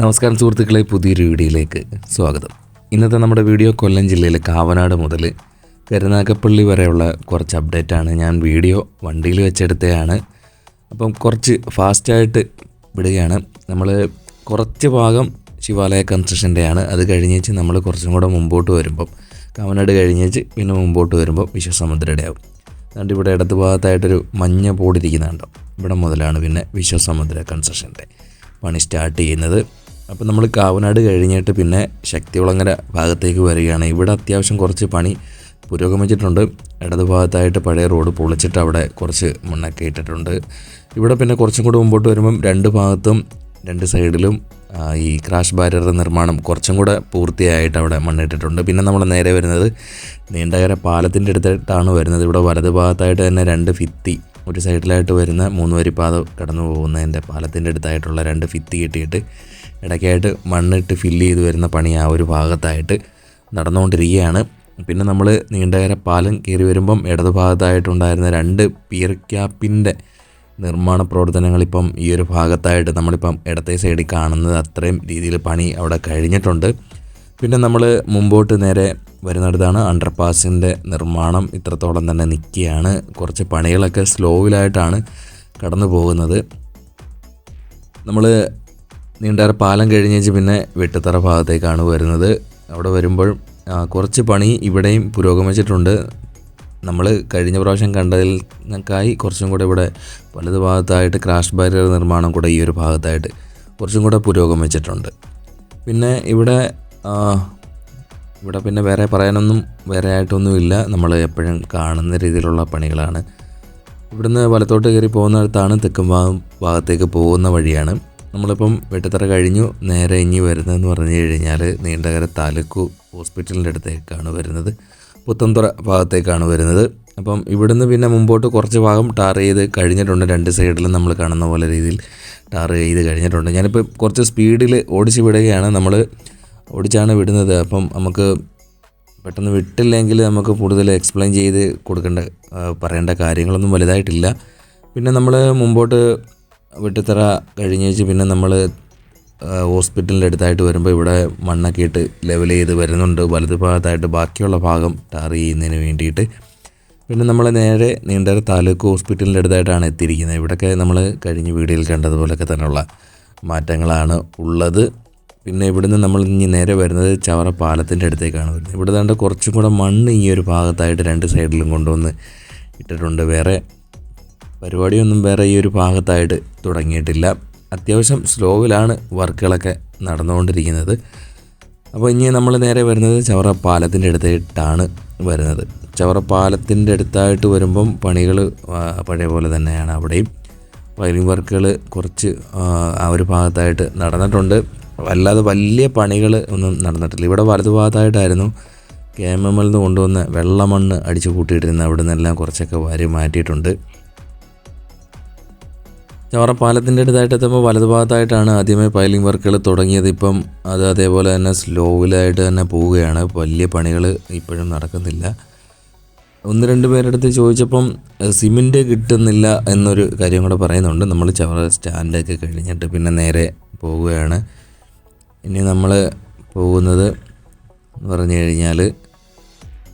നമസ്കാരം സുഹൃത്തുക്കളെ പുതിയൊരു വീഡിയോയിലേക്ക് സ്വാഗതം. ഇന്നത്തെ നമ്മുടെ വീഡിയോ കൊല്ലം ജില്ലയിലെ കാവനാട് മുതൽ കരുനാഗപ്പള്ളി വരെയുള്ള കുറച്ച് അപ്ഡേറ്റ് ആണ് ഞാൻ വീഡിയോ വണ്ടിയിൽ വെച്ചെടുത്തതാണ്. അപ്പം കുറച്ച് ഫാസ്റ്റായിട്ട് വിടുകയാണ്. നമ്മൾ കുറച്ച് ഭാഗം ശിവാലയ കൺസ്ട്രക്ഷന്റെയാണ്. അത് കഴിഞ്ഞേച്ച് നമ്മൾ കുറച്ചും കൂടെ മുമ്പോട്ട് വരുമ്പം കാവനാട് കഴിഞ്ഞേച്ച് പിന്നെ മുമ്പോട്ട് വരുമ്പോൾ വിശ്വസമുദ്രയുടെ ആവും അതുകൊണ്ട് ഇവിടെ ഇടത് ഭാഗത്തായിട്ടൊരു മഞ്ഞ ബോർഡിരിക്കുന്നുണ്ടോ. ഇവിടെ മുതലാണ് പിന്നെ വിശ്വസമുദ്ര കൺസ്ട്രക്ഷന്റെ പണി സ്റ്റാർട്ട് ചെയ്യുന്നത്. അപ്പോൾ നമ്മൾ കാവനാട് കഴിഞ്ഞിട്ട് പിന്നെ ശക്തികുളങ്ങര ഭാഗത്തേക്ക് വരികയാണ്. ഇവിടെ അത്യാവശ്യം കുറച്ച് പണി പുരോഗമിച്ചിട്ടുണ്ട്. ഇടത് ഭാഗത്തായിട്ട് പഴയ റോഡ് പൊളിച്ചിട്ട് അവിടെ കുറച്ച് മണ്ണൊക്കെ ഇട്ടിട്ടുണ്ട്. ഇവിടെ പിന്നെ കുറച്ചും കൂടി മുമ്പോട്ട് വരുമ്പം രണ്ട് ഭാഗത്തും രണ്ട് സൈഡിലും ഈ ക്രാഷ് ബാരിയറുടെ നിർമ്മാണം കുറച്ചും കൂടെ പൂർത്തിയായിട്ട് അവിടെ മണ്ണിട്ടിട്ടുണ്ട്. പിന്നെ നമ്മൾ നേരെ വരുന്നത് നീണ്ടകര പാലത്തിന്റെ അടുത്തായിട്ടാണ് വരുന്നത്. ഇവിടെ വലത് ഭാഗത്തായിട്ട് തന്നെ രണ്ട് ഫിത്തി ഒരു സൈഡിലായിട്ട് വരുന്ന മൂന്ന് വരിപ്പാത പാത കടന്നു പോകുന്നതിന്റെ പാലത്തിന്റെ അടുത്തായിട്ടുള്ള രണ്ട് ഫിത്തി കെട്ടിയിട്ട് ഇടയ്ക്കായിട്ട് മണ്ണിട്ട് ഫില്ല് ചെയ്ത് വരുന്ന പണി ആ ഒരു ഭാഗത്തായിട്ട് നടന്നുകൊണ്ടിരിക്കുകയാണ്. പിന്നെ നമ്മൾ നീണ്ടകര പാലം കയറി വരുമ്പം ഇടത് ഭാഗത്തായിട്ടുണ്ടായിരുന്ന രണ്ട് പിയർ ക്യാപ്പിന്റെ നിർമ്മാണ പ്രവർത്തനങ്ങൾ ഇപ്പം ഈ ഒരു ഭാഗത്തായിട്ട് നമ്മളിപ്പം ഇടത്തെ സൈഡിൽ കാണുന്നത് അത്രയും രീതിയിൽ പണി അവിടെ കഴിഞ്ഞിട്ടുണ്ട്. പിന്നെ നമ്മൾ മുമ്പോട്ട് നേരെ വരുന്നിടത്താണ് അണ്ടർപാസിന്റെ നിർമ്മാണം. ഇത്രത്തോളം തന്നെ നിൽക്കുകയാണ്. കുറച്ച് പണികളൊക്കെ സ്ലോവിലായിട്ടാണ് കടന്നു പോകുന്നത് നമ്മൾ നീണ്ടര പാലം കഴിഞ്ഞേച്ച് പിന്നെ വെട്ടത്തറ ഭാഗത്തേക്കാണ് വരുന്നത്. അവിടെ വരുമ്പോൾ കുറച്ച് പണി ഇവിടെയും പുരോഗമിച്ചിട്ടുണ്ട്. നമ്മൾ കഴിഞ്ഞ പ്രാവശ്യം കണ്ടതിൽ നിന്നൊക്കെയായി കുറച്ചും കൂടെ ഇവിടെ വലത് ഭാഗത്തായിട്ട് ക്രാഷ് ബാരിയർ നിർമ്മാണം കൂടെ ഈ ഒരു ഭാഗത്തായിട്ട് കുറച്ചും കൂടെ പുരോഗമിച്ചിട്ടുണ്ട്. പിന്നെ ഇവിടെ ഇവിടെ പിന്നെ വേറെ പറയാനൊന്നും വേറെ ആയിട്ടൊന്നുമില്ല. നമ്മൾ എപ്പോഴും കാണുന്ന രീതിയിലുള്ള പണികളാണ്. ഇവിടുന്ന് വലത്തോട്ട് കയറി പോകുന്നിടത്താണ് തെക്കും ഭാഗം ഭാഗത്തേക്ക് പോകുന്ന വഴിയാണ്. നമ്മളിപ്പം വെട്ടിത്തറ കഴിഞ്ഞു നേരെ ഇനി വരുന്നതെന്ന് പറഞ്ഞു കഴിഞ്ഞാൽ നീണ്ടകര താലൂക്ക് ഹോസ്പിറ്റലിന്റെ അടുത്തേക്കാണ് വരുന്നത്. പുത്തൻതുറ ഭാഗത്തേക്കാണ് വരുന്നത്. അപ്പം ഇവിടുന്ന് പിന്നെ മുമ്പോട്ട് കുറച്ച് ഭാഗം ടാർ ചെയ്ത് കഴിഞ്ഞിട്ടുണ്ട്. രണ്ട് സൈഡിലും നമ്മൾ കാണുന്ന പോലെ രീതിയിൽ ടാർ ചെയ്ത് കഴിഞ്ഞിട്ടുണ്ട്. ഞാനിപ്പോൾ കുറച്ച് സ്പീഡിൽ ഓടിച്ച് വിടുകയാണ്. നമ്മൾ ഓടിച്ചാണ് വിടുന്നത്. അപ്പം നമുക്ക് പെട്ടെന്ന് വിട്ടില്ലെങ്കിൽ നമുക്ക് കൂടുതൽ എക്സ്പ്ലെയിൻ ചെയ്ത് കൊടുക്കേണ്ട പറയേണ്ട കാര്യങ്ങളൊന്നും വലുതായിട്ടില്ല. പിന്നെ നമ്മൾ മുമ്പോട്ട് വെട്ടിത്തറ കഴിഞ്ഞേച്ച് പിന്നെ നമ്മൾ ഹോസ്പിറ്റലിന്റെ അടുത്തായിട്ട് വരുമ്പോൾ ഇവിടെ മണ്ണൊക്കെ ഇട്ട് ലെവൽ ചെയ്ത് വരുന്നുണ്ട്. വലത് ഭാഗത്തായിട്ട് ബാക്കിയുള്ള ഭാഗം ടാർ ചെയ്യുന്നതിന് വേണ്ടിയിട്ട്. പിന്നെ നമ്മൾ നേരെ നീണ്ടര താലൂക്ക് ഹോസ്പിറ്റലിന്റെ അടുത്തായിട്ടാണ് എത്തിയിരിക്കുന്നത്. ഇവിടെയൊക്കെ നമ്മൾ കഴിഞ്ഞ വീഡിയോയിൽ കണ്ടതുപോലെയൊക്കെ തന്നെയുള്ള മാറ്റങ്ങളാണ് ഉള്ളത്. പിന്നെ ഇവിടുന്ന് നമ്മൾ ഇനി നേരെ വരുന്നത് ചവറ പാലത്തിന്റെ അടുത്തേക്കാണ് വരുന്നത്. ഇവിടെ ദാണ്ട് കുറച്ചും കൂടെ മണ്ണ് ഈ ഒരു ഭാഗത്തായിട്ട് രണ്ട് സൈഡിലും കൊണ്ടുവന്ന് ഇട്ടിട്ടുണ്ട്. വേറെ പരിപാടിയൊന്നും വേറെ ഈ ഒരു ഭാഗത്തായിട്ട് തുടങ്ങിയിട്ടില്ല. അത്യാവശ്യം സ്ലോവിലാണ് വർക്കുകളൊക്കെ നടന്നുകൊണ്ടിരിക്കുന്നത്. അപ്പോൾ ഇനി നമ്മൾ നേരെ വരുന്നത് ചവറ പാലത്തിന്റെ അടുത്തായിട്ടാണ് വരുന്നത്. ചവറ പാലത്തിന്റെ അടുത്തായിട്ട് വരുമ്പം പണികൾ പഴയ പോലെ തന്നെയാണ് അവിടെയും. വയലിംഗ് വർക്കുകൾ കുറച്ച് ആ, ഒരു ഭാഗത്തായിട്ട് നടന്നിട്ടുണ്ട്. അല്ലാതെ വലിയ പണികൾ ഒന്നും നടന്നിട്ടില്ല. ഇവിടെ വലതു ഭാഗത്തായിട്ടായിരുന്നു കെ എം എം എൽ നിന്ന് കൊണ്ടുവന്ന വെള്ളമണ്ണ് അടിച്ചു കൂട്ടിയിട്ടിരുന്ന അവിടെ നിന്നെല്ലാം കുറച്ചൊക്കെ വാരി മാറ്റിയിട്ടുണ്ട്. ചവറ പാലത്തിന്റെ അടുത്തായിട്ട് എത്തുമ്പോൾ വലതു ഭാഗത്തായിട്ടാണ് ആദ്യമേ പൈലിംഗ് വർക്കുകൾ തുടങ്ങിയത്. ഇപ്പം അത് അതേപോലെ തന്നെ സ്ലോവിലായിട്ട് തന്നെ പോവുകയാണ്. വലിയ പണികൾ ഇപ്പോഴും നടക്കുന്നില്ല. ഒന്ന് രണ്ട് പേരെടുത്ത് ചോദിച്ചപ്പം എഹ്, സിമന്റ് കിട്ടുന്നില്ല എന്നൊരു കാര്യം കൂടെ പറയുന്നുണ്ട്. നമ്മൾ ചവറ സ്റ്റാൻഡൊക്കെ കഴിഞ്ഞിട്ട് പിന്നെ നേരെ പോവുകയാണ്. ഇനി നമ്മൾ പോകുന്നത് പറഞ്ഞു കഴിഞ്ഞാൽ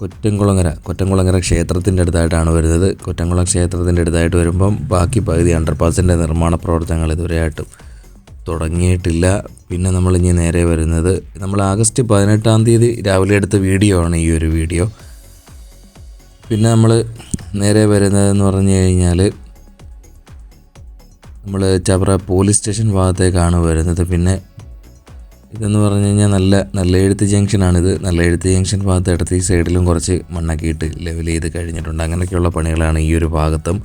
കൊറ്റംകുളങ്ങര കൊറ്റംകുളങ്ങര ക്ഷേത്രത്തിന്റെ അടുത്തായിട്ടാണ് വരുന്നത്. കൊറ്റംകുളം ക്ഷേത്രത്തിന്റെ അടുത്തായിട്ട് വരുമ്പം ബാക്കി പകുതി അണ്ടർപാസിന്റെ നിർമ്മാണ പ്രവർത്തനങ്ങൾ ഇതുവരെയായിട്ടും തുടങ്ങിയിട്ടില്ല. പിന്നെ നമ്മൾ ഇനി നേരെ വരുന്നത് നമ്മൾ ആഗസ്റ്റ് പതിനെട്ടാം തീയതി രാവിലെ എടുത്ത വീഡിയോ ആണ് ഈ ഒരു വീഡിയോ. പിന്നെ നമ്മൾ നേരെ വരുന്നതെന്ന് പറഞ്ഞു കഴിഞ്ഞാൽ നമ്മൾ ചവറ പോലീസ് സ്റ്റേഷൻ ഭാഗത്തേക്കാണ് വരുന്നത്. പിന്നെ ഇതെന്ന് പറഞ്ഞു കഴിഞ്ഞാൽ നല്ല നല്ല എഴുത്ത് ജംഗ്ഷനാണിത്. നല്ല എഴുത്ത് ജംഗ്ഷൻ ഭാഗത്ത് ഇടത്ത് ഈ സൈഡിലും കുറച്ച് മണ്ണൊക്കെ ഇട്ട് ലെവൽ ചെയ്ത് കഴിഞ്ഞിട്ടുണ്ട്. അങ്ങനെയൊക്കെയുള്ള പണികളാണ് ഈ ഒരു ഭാഗത്തും.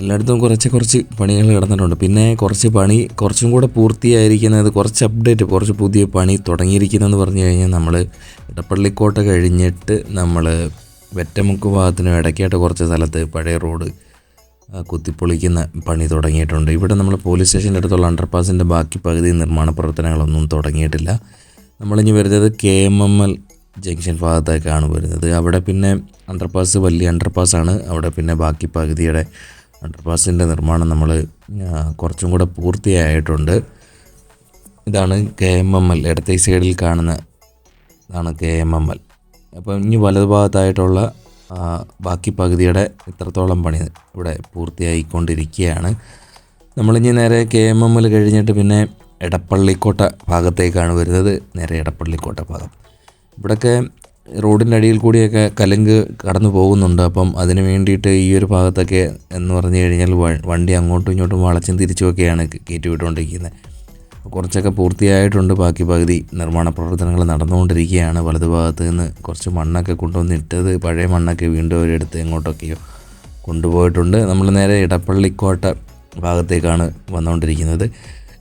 എല്ലായിടത്തും കുറച്ച് കുറച്ച് പണികൾ കിടന്നിട്ടുണ്ട്. പിന്നെ കുറച്ച് പണി കുറച്ചും കൂടെ പൂർത്തിയായിരിക്കുന്നത് കുറച്ച് അപ്ഡേറ്റ് കുറച്ച് പുതിയ പണി തുടങ്ങിയിരിക്കുന്നതെന്ന് പറഞ്ഞു കഴിഞ്ഞാൽ നമ്മൾ ഇടപ്പള്ളിക്കോട്ട കഴിഞ്ഞിട്ട് നമ്മൾ വെറ്റമുക്ക് ഭാഗത്തിനും ഇടയ്ക്കായിട്ട് കുറച്ച് സ്ഥലത്ത് പഴയ റോഡ് കുത്തിപ്പൊളിക്കുന്ന പണി തുടങ്ങിയിട്ടുണ്ട്. ഇവിടെ നമ്മൾ പോലീസ് സ്റ്റേഷന്റെ അടുത്തുള്ള അണ്ടർപാസിന്റെ ബാക്കി പകുതി നിർമ്മാണ പ്രവർത്തനങ്ങളൊന്നും തുടങ്ങിയിട്ടില്ല. നമ്മളിനി വരുന്നത് K M M L junction ഭാഗത്തേക്കാണ് വരുന്നത്. അവിടെ പിന്നെ അണ്ടർപാസ് വലിയ അണ്ടർപാസ്സാണ് അവിടെ പിന്നെ ബാക്കി പകുതിയുടെ അണ്ടർപാസിന്റെ നിർമ്മാണം നമ്മൾ കുറച്ചും കൂടെ പൂർത്തിയായിട്ടുണ്ട്. ഇതാണ് കെ എം എം എൽ. ഇടത്തെ സൈഡിൽ കാണുന്ന ഇതാണ് കെ എം എം എൽ. അപ്പം ഇനി വലതുഭാഗത്തായിട്ടുള്ള ബാക്കി പകുതിയുടെ ഇത്രത്തോളം പണി ഇവിടെ പൂർത്തിയായിക്കൊണ്ടിരിക്കുകയാണ്. നമ്മളിനി നേരെ കെ എം എമ്മിൽ കഴിഞ്ഞിട്ട് പിന്നെ എടപ്പള്ളിക്കോട്ട ഭാഗത്തേക്കാണ് വരുന്നത്. നേരെ എടപ്പള്ളിക്കോട്ട ഭാഗം. ഇവിടെയൊക്കെ റോഡിന്റെ അടിയിൽ കൂടിയൊക്കെ കലുങ്ക് കടന്നു പോകുന്നുണ്ട്. അപ്പം അതിന് വേണ്ടിയിട്ട് ഈ ഒരു ഭാഗത്തൊക്കെ എന്ന് പറഞ്ഞു കഴിഞ്ഞാൽ വണ്ടി അങ്ങോട്ടും ഇങ്ങോട്ടും വളച്ചും തിരിച്ചുമൊക്കെയാണ് കയറ്റി വിട്ടുകൊണ്ടിരിക്കുന്നത് കുറച്ചൊക്കെ പൂർത്തിയായിട്ടുണ്ട്. ബാക്കി പകുതി നിർമ്മാണ പ്രവർത്തനങ്ങൾ നടന്നുകൊണ്ടിരിക്കുകയാണ്. വലതുഭാഗത്ത് നിന്ന് കുറച്ച് മണ്ണൊക്കെ കൊണ്ടുവന്ന് ഇട്ടത് പഴയ മണ്ണൊക്കെ വീണ്ടും അവരെടുത്ത് എങ്ങോട്ടൊക്കെയോ കൊണ്ടുപോയിട്ടുണ്ട്. നമ്മൾ നേരെ ഇടപ്പള്ളിക്കോട്ട ഭാഗത്തേക്കാണ് വന്നുകൊണ്ടിരിക്കുന്നത്.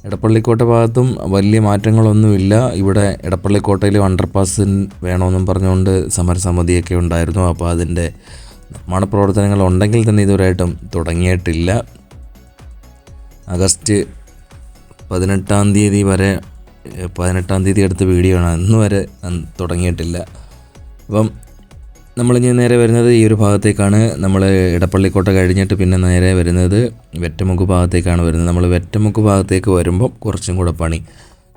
ഇടപ്പള്ളിക്കോട്ട ഭാഗത്തും വലിയ മാറ്റങ്ങളൊന്നുമില്ല. ഇവിടെ ഇടപ്പള്ളിക്കോട്ടയിൽ അണ്ടർപാസ് വേണമെന്നും പറഞ്ഞുകൊണ്ട് സമരസമിതിയൊക്കെ ഉണ്ടായിരുന്നു. അപ്പോൾ അതിന്റെ നിർമ്മാണ പ്രവർത്തനങ്ങൾ ഉണ്ടെങ്കിൽ തന്നെ ഇതുവരെയായിട്ടും തുടങ്ങിയിട്ടില്ല. ആഗസ്റ്റ് പതിനെട്ടാം തീയതി വരെ പതിനെട്ടാം തീയതി എടുത്ത വീഡിയോ ആണ്. അന്ന് വരെ തുടങ്ങിയിട്ടില്ല. അപ്പം ഇനി നേരെ വരുന്നത് ഈ ഒരു ഭാഗത്തേക്കാണ്. നമ്മൾ ഇടപ്പള്ളിക്കോട്ട കഴിഞ്ഞിട്ട് പിന്നെ നേരെ വരുന്നത് വെറ്റമുക്ക് ഭാഗത്തേക്കാണ് വരുന്നത്. നമ്മൾ വെറ്റമുക്ക് ഭാഗത്തേക്ക് വരുമ്പം കുറച്ചും കൂടെ പണി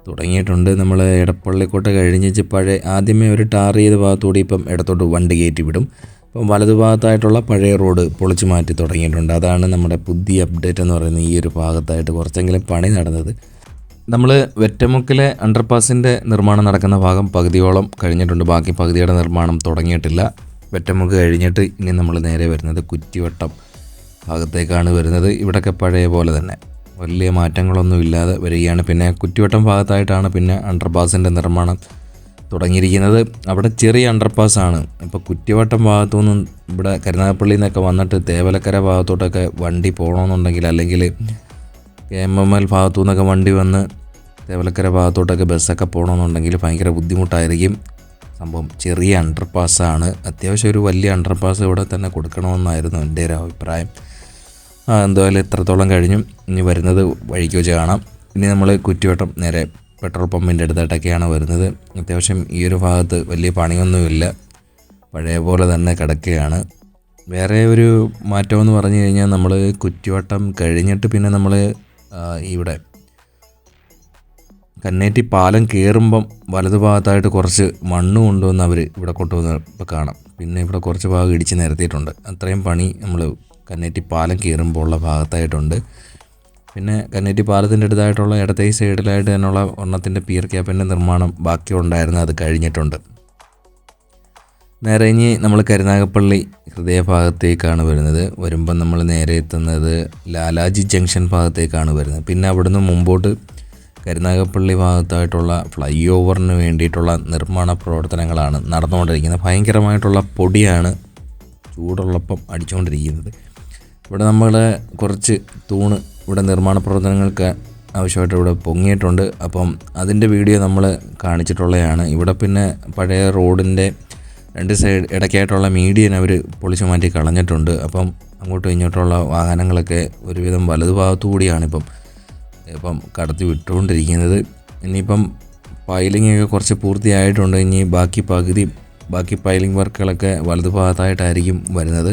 തുടങ്ങിയിട്ടുണ്ട്. നമ്മൾ ഇടപ്പള്ളിക്കോട്ട കഴിഞ്ഞിച്ച് പഴയ ആദ്യമേ ഒരു ടാർ ചെയ്ത ഭാഗത്തുകൂടി ഇപ്പം ഇടത്തോട്ട് വണ്ടി കയറ്റി വിടും. അപ്പം വലതുഭാഗത്തായിട്ടുള്ള പഴയ റോഡ് പൊളിച്ചു മാറ്റി തുടങ്ങിയിട്ടുണ്ട്. അതാണ് നമ്മുടെ പുതിയ അപ്ഡേറ്റ് എന്ന് പറയുന്നത് ഈ ഒരു ഭാഗത്തായിട്ട് കുറച്ചെങ്കിലും പണി നടന്നത്. നമ്മൾ വെറ്റമുക്കിലെ അണ്ടർപാസിന്റെ നിർമ്മാണം നടക്കുന്ന ഭാഗം പകുതിയോളം കഴിഞ്ഞിട്ടുണ്ട്. ബാക്കി പകുതിയുടെ നിർമ്മാണം തുടങ്ങിയിട്ടില്ല. വെറ്റമുക്ക് കഴിഞ്ഞിട്ട് ഇനി നമ്മൾ നേരെ വരുന്നത് കുറ്റിവട്ടം ഭാഗത്തേക്കാണ് വരുന്നത്. ഇവിടെയൊക്കെ പഴയ പോലെ തന്നെ. വലിയ മാറ്റങ്ങളൊന്നും ഇല്ലാതെ വരികയാണ്. പിന്നെ കുറ്റിവട്ടം ഭാഗത്തായിട്ടാണ് പിന്നെ അണ്ടർപാസിന്റെ നിർമ്മാണം തുടങ്ങിയിരിക്കുന്നത്. അവിടെ ചെറിയ അണ്ടർപാസ് ആണ്. ഇപ്പോൾ കുറ്റിവട്ടം ഭാഗത്തുനിന്നും ഇവിടെ കരുനാഗപ്പള്ളിയിൽ നിന്നൊക്കെ വന്നിട്ട് തേവലക്കര ഭാഗത്തോട്ടൊക്കെ വണ്ടി പോകണമെന്നുണ്ടെങ്കിൽ അല്ലെങ്കിൽ കെ എം എം എൽ ഭാഗത്തു നിന്നൊക്കെ വണ്ടി വന്ന് തേവലക്കര ഭാഗത്തോട്ടൊക്കെ ബസ്സൊക്കെ പോകണമെന്നുണ്ടെങ്കിൽ ഭയങ്കര ബുദ്ധിമുട്ടായിരിക്കും. സംഭവം ചെറിയ അണ്ടർപാസ്സാണ് അത്യാവശ്യം ഒരു വലിയ അണ്ടർപാസ് ഇവിടെ തന്നെ കൊടുക്കണമെന്നായിരുന്നു എന്റെ ഒരു അഭിപ്രായം. എന്തായാലും എത്രത്തോളം കഴിഞ്ഞു. ഇനി വരുന്നത് വഴിക്ക് വെച്ച് കാണാം. ഇനി നമ്മൾ കുറ്റിവട്ടം നേരെ പെട്രോൾ പമ്പിന്റെ അടുത്തായിട്ടൊക്കെയാണ് വരുന്നത്. അത്യാവശ്യം ഈ ഒരു ഭാഗത്ത് വലിയ പണിയൊന്നുമില്ല. പഴയ പോലെ തന്നെ കിടക്കുകയാണ്. വേറെ ഒരു മാറ്റമെന്ന് പറഞ്ഞു കഴിഞ്ഞാൽ നമ്മൾ കുറ്റിവട്ടം കഴിഞ്ഞിട്ട് പിന്നെ നമ്മൾ ഇവിടെ കന്നേറ്റി പാലം കയറുമ്പം വലതുഭാഗത്തായിട്ട് കുറച്ച് മണ്ണ് കൊണ്ടുവന്ന് അവർ ഇവിടെ കൊണ്ടുവന്ന് ഇപ്പോൾ കാണാം. പിന്നെ ഇവിടെ കുറച്ച് ഭാഗം ഇടിച്ച് നിരത്തിയിട്ടുണ്ട്. അത്രയും പണി നമ്മൾ കന്നേറ്റി പാലം കയറുമ്പോൾ ഉള്ള ഭാഗത്തായിട്ടുണ്ട്. പിന്നെ കന്നേറ്റി പാലത്തിന്റെ അടുത്തായിട്ടുള്ള ഇടത്തെ സൈഡിലായിട്ട് തന്നെയുള്ള ഒരെണ്ണത്തിന്റെ പിയർ ക്യാപ്പിന്റെ നിർമ്മാണം ബാക്കി ഉണ്ടായിരുന്നു അത് കഴിഞ്ഞിട്ടുണ്ട്. നേരെ ഇനി നമ്മൾ കരുനാഗപ്പള്ളി ഹൃദയഭാഗത്തേക്കാണ് വരുന്നത്. വരുമ്പം നമ്മൾ നേരെ എത്തുന്നത് ലാലാജി ജംഗ്ഷൻ ഭാഗത്തേക്കാണ് വരുന്നത്. പിന്നെ അവിടുന്ന് മുമ്പോട്ട് കരുനാഗപ്പള്ളി ഭാഗത്തായിട്ടുള്ള ഫ്ലൈ ഓവറിന് വേണ്ടിയിട്ടുള്ള നിർമ്മാണ പ്രവർത്തനങ്ങളാണ് നടന്നുകൊണ്ടിരിക്കുന്നത്. ഭയങ്കരമായിട്ടുള്ള പൊടിയാണ് ചൂടുള്ളപ്പം അടിച്ചുകൊണ്ടിരിക്കുന്നത്. ഇവിടെ നമ്മൾ കുറച്ച് തൂണ് ഇവിടെ നിർമ്മാണ പ്രവർത്തനങ്ങൾക്ക് ആവശ്യമായിട്ട് ഇവിടെ പൊങ്ങിയിട്ടുണ്ട്. അപ്പം അതിന്റെ വീഡിയോ നമ്മൾ കാണിച്ചിട്ടുള്ളതാണ് ഇവിടെ പിന്നെ പഴയ റോഡിന്റെ രണ്ട് സൈഡ് ഇടയ്ക്കായിട്ടുള്ള മീഡിയൻ അവർ പൊളിച്ചു മാറ്റി കളഞ്ഞിട്ടുണ്ട്. അപ്പം അങ്ങോട്ടും ഇങ്ങോട്ടുള്ള വാഹനങ്ങളൊക്കെ ഒരുവിധം വലതുഭാഗത്തു കൂടിയാണ് ഇപ്പം ഇപ്പം കടത്തി വിട്ടുകൊണ്ടിരിക്കുന്നത്. ഇനിയിപ്പം പൈലിംഗ് ഒക്കെ കുറച്ച് പൂർത്തിയായിട്ടുണ്ട്. ഇനി ബാക്കി പകുതി ബാക്കി പൈലിംഗ് വർക്കുകളൊക്കെ വലതുഭാഗത്തായിട്ടായിരിക്കും വരുന്നത്.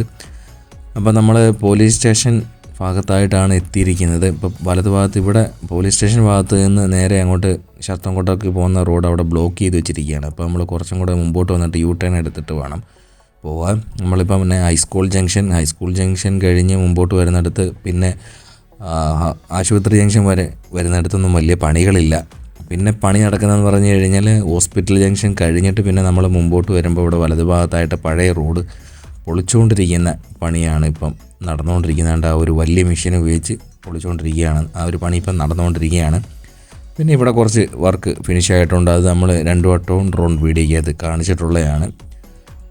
അപ്പോൾ നമ്മൾ പോലീസ് സ്റ്റേഷൻ ഭാഗത്തായിട്ടാണ് എത്തിയിരിക്കുന്നത്. ഇപ്പോൾ വലതുഭാഗത്ത് ഇവിടെ പോലീസ് സ്റ്റേഷൻ ഭാഗത്ത് നിന്ന് നേരെ അങ്ങോട്ട് ശാസ്തംകോട്ടയ്ക്ക് പോകുന്ന റോഡ് അവിടെ ബ്ലോക്ക് ചെയ്ത് വെച്ചിരിക്കുകയാണ്. അപ്പോൾ നമ്മൾ കുറച്ചും കൂടെ മുമ്പോട്ട് വന്നിട്ട് യു ടേൺ എടുത്തിട്ട് വേണം പോവാൻ. നമ്മളിപ്പോൾ പിന്നെ ഹൈസ്കൂൾ ജംഗ്ഷൻ ഹൈസ്കൂൾ ജംഗ്ഷൻ കഴിഞ്ഞ് മുമ്പോട്ട് വരുന്നിടത്ത് പിന്നെ ആശുപത്രി ജംഗ്ഷൻ വരെ വരുന്നിടത്തൊന്നും വലിയ പണികളില്ല. പിന്നെ പണി നടക്കുന്നതെന്ന് പറഞ്ഞു കഴിഞ്ഞാൽ ഹോസ്പിറ്റൽ ജംഗ്ഷൻ കഴിഞ്ഞിട്ട് പിന്നെ നമ്മൾ മുമ്പോട്ട് വരുമ്പോൾ ഇവിടെ വലതുഭാഗത്തായിട്ട് പഴയ റോഡ് പൊളിച്ചുകൊണ്ടിരിക്കുന്ന പണിയാണ് ഇപ്പം നടന്നുകൊണ്ടിരിക്കുന്നതുകൊണ്ട് ആ ഒരു വലിയ മെഷീൻ ഉപയോഗിച്ച് പൊളിച്ചുകൊണ്ടിരിക്കുകയാണ്. ആ ഒരു പണി ഇപ്പം നടന്നുകൊണ്ടിരിക്കുകയാണ്. പിന്നെ ഇവിടെ കുറച്ച് വർക്ക് ഫിനിഷ് ആയിട്ടുണ്ട്. അത് നമ്മൾ രണ്ട് വട്ടവും ഡ്രോൺ വീഡിയോയ്ക്ക് അത് കാണിച്ചിട്ടുള്ളതാണ്.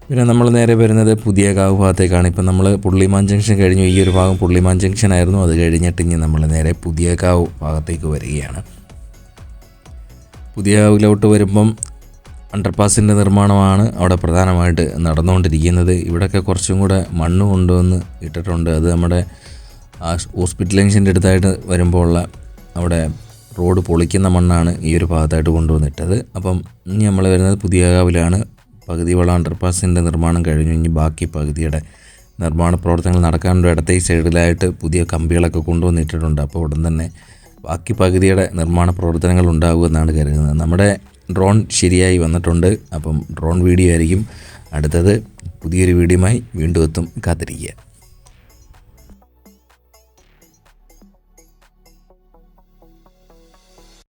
പിന്നെ നമ്മൾ നേരെ വരുന്നത് പുതിയ കാവ് ഭാഗത്തേക്കാണ്. ഇപ്പം നമ്മൾ പുള്ളിമാൻ ജംഗ്ഷൻ കഴിഞ്ഞു. ഈ ഒരു ഭാഗം പുള്ളിമാൻ ജംഗ്ഷൻ ആയിരുന്നു. അത് കഴിഞ്ഞിട്ട് ഇനി നമ്മൾ നേരെ പുതിയ കാവ് ഭാഗത്തേക്ക് വരികയാണ്. പുതിയ കാവിലോട്ട് വരുമ്പം അണ്ടർപാസിന്റെ നിർമ്മാണമാണ് അവിടെ പ്രധാനമായിട്ട് നടന്നുകൊണ്ടിരിക്കുന്നത്. ഇവിടെയൊക്കെ കുറച്ചും കൂടെ മണ്ണ് കൊണ്ടുവന്ന് ഇട്ടിട്ടുണ്ട്. അത് നമ്മുടെ ഹോസ്പിറ്റൽ ജംഗ്ഷന്റെ അടുത്തായിട്ട് വരുമ്പോൾ ഉള്ള അവിടെ റോഡ് പൊളിക്കുന്ന മണ്ണാണ് ഈ ഒരു ഭാഗത്തായിട്ട് കൊണ്ടുവന്നിട്ടത്. അപ്പം ഇനി നമ്മൾ വരുന്നത് പുതിയ കാവിലാണ് പകുതി വളം അണ്ടർപാസിന്റെ നിർമ്മാണം കഴിഞ്ഞു. ഇനി ബാക്കി പകുതിയുടെ നിർമ്മാണ പ്രവർത്തനങ്ങൾ നടക്കാനുള്ള ഇടത്തെ ഈ സൈഡിലായിട്ട് പുതിയ കമ്പികളൊക്കെ കൊണ്ടുവന്നിട്ടിട്ടുണ്ട്. അപ്പോൾ ഉടൻ തന്നെ ബാക്കി പകുതിയുടെ നിർമ്മാണ പ്രവർത്തനങ്ങൾ ഉണ്ടാകുമെന്നാണ് കരുതുന്നത്. നമ്മുടെ ഡ്രോൺ ശരിയായി വന്നിട്ടുണ്ട്. അപ്പം ഡ്രോൺ വീഡിയോ ആയിരിക്കും. അടുത്തത് പുതിയൊരു വീഡിയോയുമായി വീണ്ടും എത്തും. കാത്തിരിക്കുക.